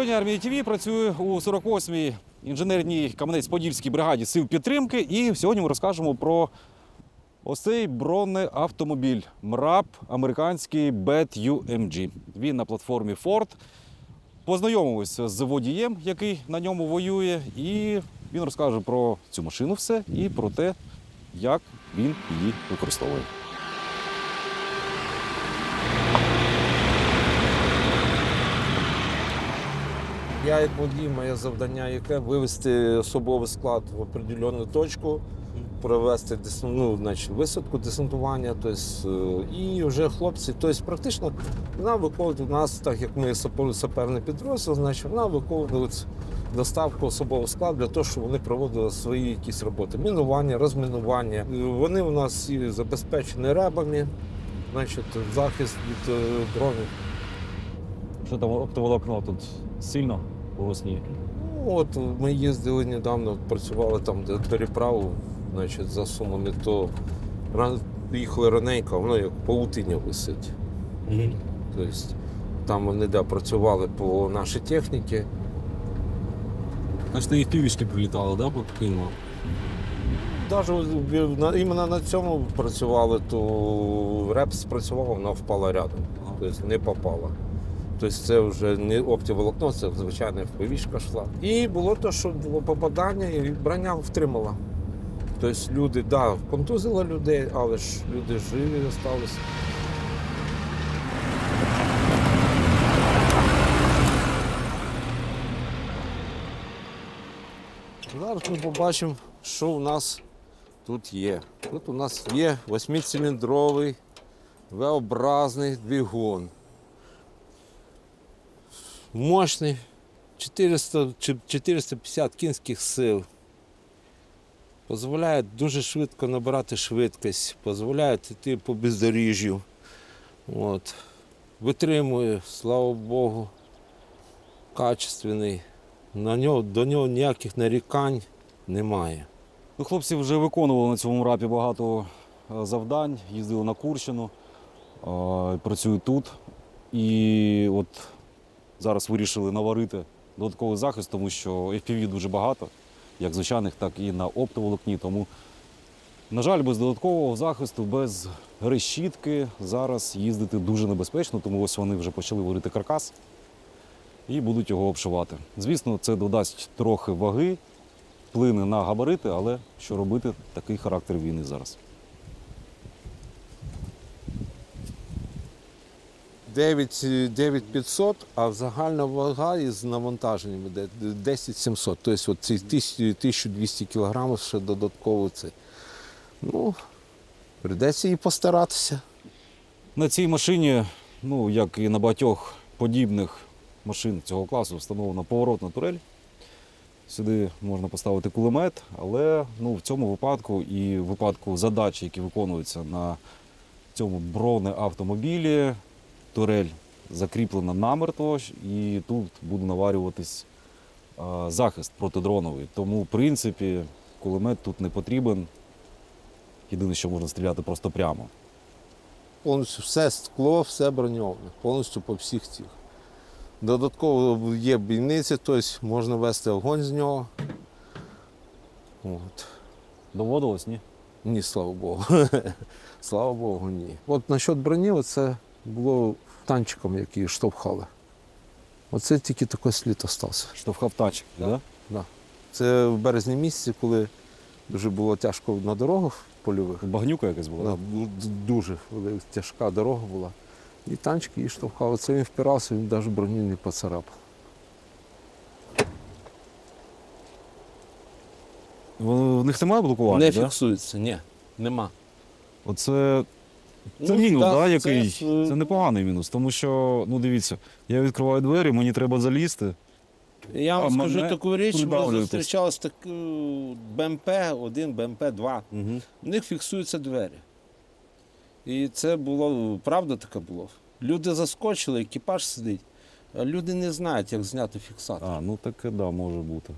Сьогодні армія ТВ працює у 48-й інженерній Кам'янець-Подільській бригаді сил підтримки. І сьогодні ми розкажемо про ось цей бронеавтомобіль МРАП американський BET-UMG. Він на платформі Ford. Познайомимося з водієм, який на ньому воює, і він розкаже про цю машину все і про те, як він її використовує. Я як водій, моє завдання яке вивести особовий склад в определену точку, провести ну, значить, висадку, десантування. Тобто, і вже хлопці, тобто практично вона виконує у нас, так як ми саперний підрозділ, значить вона виконує доставку особового складу для того, щоб вони проводили свої якісь роботи. Мінування, розмінування. Е, Вони у нас і забезпечені ребами, значить, захист від е, дронів. Що там оптоволокно тут сильно у весні? Ну, от ми їздили недавно, працювали там, де переправу, значить, за сумами, то ран- їхали раненько, воно як паутиня висить. Тобто там вони да, працювали по нашій техніці. Значить, на їх півішки прилітали, да, по Києву? Навіть на, іменно на цьому працювали, то реп спрацював, вона впала рядом. Тобто не попала. Тобто це вже не оптоволокно, це звичайна вповішка йшла. І було те, що було попадання, і броня втримала. Тобто люди, да, контузило людей, але ж люди живі залишилися. Зараз ми побачимо, що у нас тут є. Тут у нас є восьмициліндровий V-образний двигун. Мощний, 400, чи 450 кінських сил. Дозволяє дуже швидко набирати швидкість, дозволяє йти по бездоріжжю. От. Витримує, слава Богу, качественний. На нього, до нього ніяких нарікань немає. Ну, хлопці вже виконували на цьому рапі багато е, завдань, їздили на Курщину, е, працюють тут. І от зараз вирішили наварити додатковий захист, тому що FPV дуже багато, як звичайних, так і на оптоволокні. Тому, на жаль, без додаткового захисту, без решітки зараз їздити дуже небезпечно, тому ось вони вже почали варити каркас і будуть його обшивати. Звісно, це додасть трохи ваги, вплине на габарити, але що робити, такий характер війни зараз. 9500, а загальна вага із навантаженням йде 10700. Тобто ці 1200 кг ще додатково це. Ну, прийдеться і постаратися. На цій машині, ну як і на багатьох подібних машин цього класу, встановлена поворотна турель. Сюди можна поставити кулемет, але ну, в цьому випадку і в випадку задач, які виконуються на цьому бронеавтомобілі, турель закріплена намертво, і тут буде наварюватись захист протидроновий. Тому, в принципі, кулемет тут не потрібен. Єдине, що можна стріляти просто прямо. Повністю все скло, все броньоване, повністю по всіх цих. Додатково є бійниці, тобто можна вести огонь з нього. От. Доводилось, ні? Ні, слава Богу. слава Богу, ні. От насчет броні, це було танчиком, який штовхали. Оце тільки такий слід остався. Штовхав тачик, Да. да? Це в березні місяці, коли дуже було тяжко на дорогах польових. Багнюка якась була. Да, дуже тяжка дорога була. І танчик її штовхали. Це він впирався, він навіть броню не поцарапав. В в них немає блокування, не да? фіксується, ні, нема. Оце це Ну, мінус, так, да, це який? Це, е, непоганий мінус, тому що, ну дивіться, я відкриваю двері, мені треба залізти. Я А вам скажу мене таку річ, ми придавлюєтесь. зустрічали так, БМП 1, БМП 2. Угу. В них фіксуються двері. І це було, правда така було. Люди заскочили, екіпаж сидить, а люди не знають, як зняти фіксатор. А, ну таке да, може бути.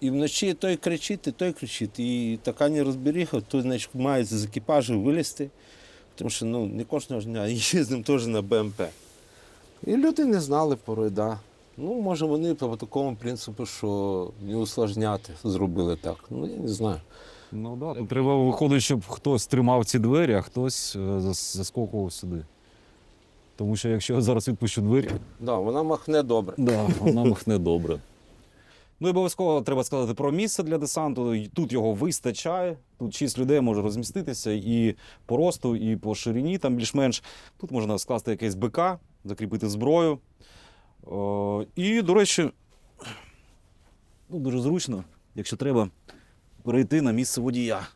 І вночі той кричить, і той кричить. І така нерозберіха, то значить, має з екіпажу вилізти, тому що ну, не кожного ж дня їздимо теж на БМП. І люди не знали порой, да. Ну, може, вони по такому принципу, що не усложняти, зробили так. Ну, я не знаю. Ну да, тут треба виходить, щоб хтось тримав ці двері, а хтось е, зас- заскокував сюди. Тому що якщо я зараз відпущу двері, Да, вона махне добре. да, вона махне добре. Ну і обов'язково треба сказати про місце для десанту. Тут його вистачає. Тут шість людей може розміститися і по росту, і по ширині там більш-менш. Тут можна скласти якесь БК, закріпити зброю. О, і, до речі, ну, дуже зручно, якщо треба, перейти на місце водія.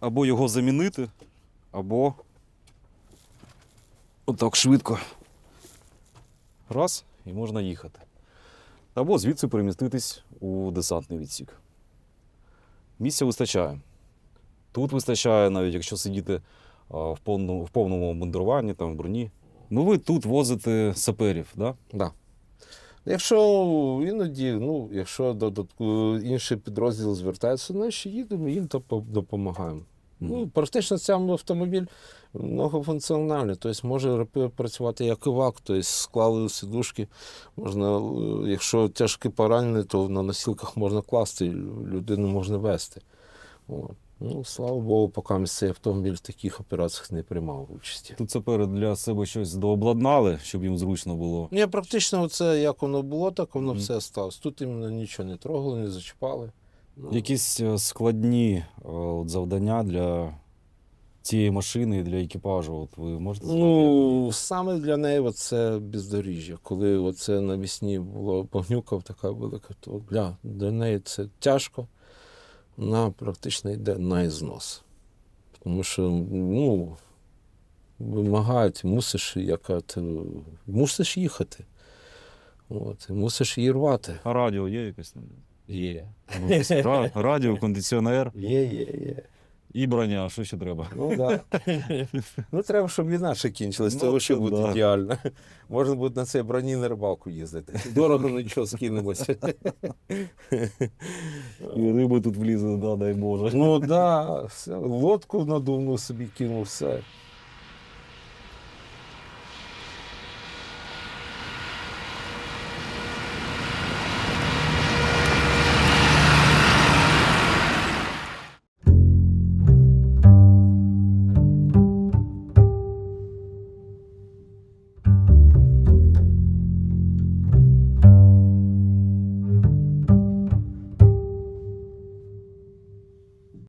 Або його замінити, або отак швидко. Раз, і можна їхати. Або звідси переміститись у десантний відсік. Місця вистачає. Тут вистачає, навіть якщо сидіти в повному, в повному мундируванні, там, в броні. Ну, ви тут возите саперів, да? Да. Якщо іноді, ну, якщо додатку інший підрозділ звертається, наші їдемо, їм допо- допомагаємо. Ну, практично цей автомобіль многофункціональний, тобто може працювати як івак, тобто склали сидушки, можна, е, якщо тяжкі поранені, то на носілках можна класти, людину можна вести. От. Ну, слава Богу, поки цей автомобіль в таких операціях не приймав участі. Тут сапери для себе щось дообладнали, щоб їм зручно було. Ні, практично це як воно було, так воно Мгм. все сталося. Тут іменно нічого не трогали, не зачіпали. Ну, Якісь е, складні от, завдання для цієї машини і для екіпажу. От ви можете сказати. Ну, саме для неї це бездоріжжя. Коли оце навісні була багнюка така велика, то для, для неї це тяжко. Вона практично йде на ізнос. Тому що ну, вимагають, мусиш, яка ти, мусиш їхати. От, і мусиш її рвати. А радіо є якесь? там? Є. Ра- Радіо, кондиціонер Є, є, є. і броня. Що ще треба? Ну так. Да. ну, треба, щоб війна ще кінчилась, Ну, це ще це буде да. ідеально. Можна буде на цей броні на рибалку їздити. Дорого нічого скинемося. І риби тут влізе, да, дай Боже. ну так, да, все. лодку надувну собі кинув, все.